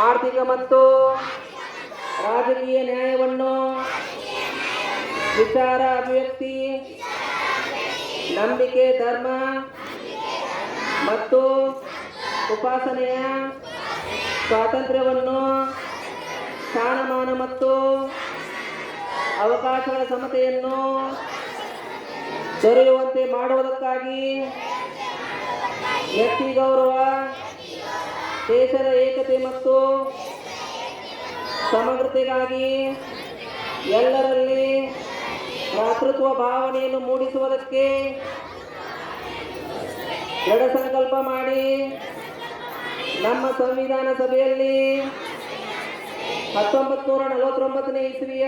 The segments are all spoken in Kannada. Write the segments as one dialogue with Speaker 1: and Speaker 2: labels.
Speaker 1: ಆರ್ಥಿಕ ಮತ್ತು ರಾಜಕೀಯ ನ್ಯಾಯವನ್ನು ವಿಚಾರ, ಅಭಿವ್ಯಕ್ತಿ, ನಂಬಿಕೆ, ಧರ್ಮ ಮತ್ತು ಉಪಾಸನೆಯ ಸ್ವಾತಂತ್ರ್ಯವನ್ನು ಸ್ಥಾನಮಾನ ಮತ್ತು ಅವಕಾಶಗಳ ಸಮತೆಯನ್ನು ದೊರೆಯುವಂತೆ ಮಾಡುವುದಕ್ಕಾಗಿ ವ್ಯಕ್ತಿ ಗೌರವ ದೇಶದ ಏಕತೆ ಮತ್ತು ಸಮಗ್ರತೆಗಾಗಿ ಎಲ್ಲರಲ್ಲಿ ಮಾತೃತ್ವ ಭಾವನೆಯನ್ನು ಮೂಡಿಸುವುದಕ್ಕೆ ದೃಢ ಸಂಕಲ್ಪ ಮಾಡಿ ನಮ್ಮ ಸಂವಿಧಾನ ಸಭೆಯಲ್ಲಿ ಹತ್ತೊಂಬತ್ತು ನೂರ ನಲವತ್ತೊಂಬತ್ತನೇ ಇಸ್ವಿಯ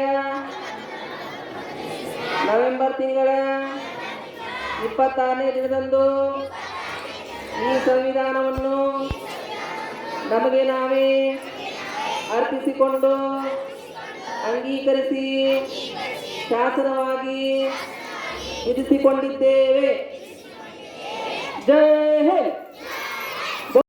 Speaker 1: ನವೆಂಬರ್ ತಿಂಗಳ ಇಪ್ಪತ್ತಾರನೇ ದಿನದಂದು ಈ ಸಂವಿಧಾನವನ್ನು ನಮಗೆ ನಾವೇ ಅರ್ಪಿಸಿಕೊಂಡು ಅಂಗೀಕರಿಸಿ ಶಾಸನವಾಗಿ ವಿಧಿಸಿಕೊಂಡಿದ್ದೇವೆ. ಜೈ ಹಿಂದ್